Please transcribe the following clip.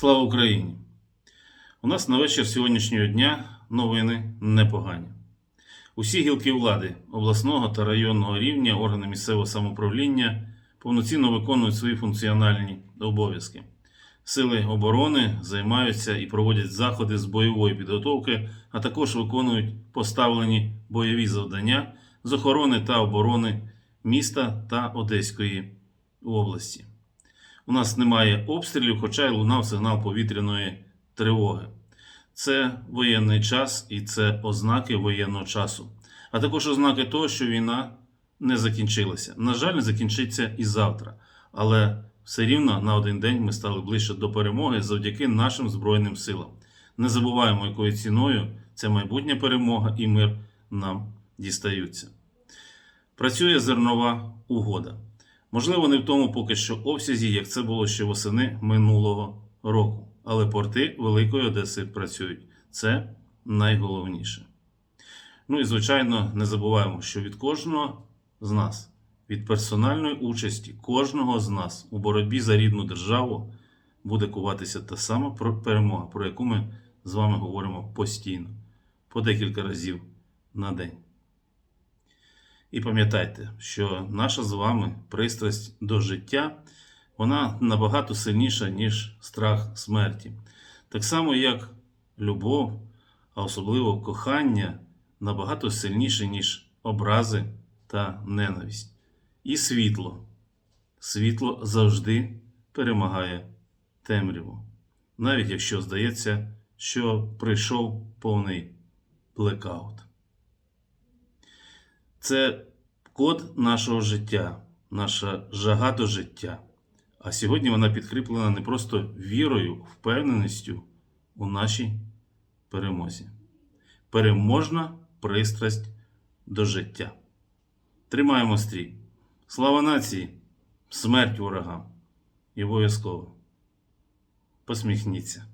Слава Україні! У нас на вечір сьогоднішнього дня новини непогані. Усі гілки влади обласного та районного рівня, органи місцевого самоуправління повноцінно виконують свої функціональні обов'язки. Сили оборони займаються і проводять заходи з бойової підготовки, а також виконують поставлені бойові завдання з охорони та оборони міста та Одеської області. У нас немає обстрілів, хоча й лунав сигнал повітряної тривоги. Це воєнний час і це ознаки воєнного часу, а також ознаки того, що війна не закінчилася. На жаль, не закінчиться і завтра. Але все рівно на один день ми стали ближче до перемоги завдяки нашим Збройним силам. Не забуваємо, якою ціною ця майбутня перемога і мир нам дістаються. Працює зернова угода. Можливо, не в тому поки що обсязі, як це було ще восени минулого року. Але порти Великої Одеси працюють. Це найголовніше. Ну і, звичайно, не забуваємо, що від кожного з нас, від персональної участі кожного з нас у боротьбі за рідну державу буде куватися та сама перемога, про яку ми з вами говоримо постійно, по декілька разів на день. І пам'ятайте, що наша з вами пристрасть до життя вона набагато сильніша, ніж страх смерті. Так само, як любов, а особливо кохання, набагато сильніше, ніж образи та ненависть. І світло. Світло завжди перемагає темряву. Навіть якщо здається, що прийшов повний блекаут. Це код нашого життя, наша жага до життя. А сьогодні вона підкріплена не просто вірою, впевненістю у нашій перемозі. Переможна пристрасть до життя. Тримаємо стрій. Слава нації, смерть ворогам. І обов'язково посміхніться.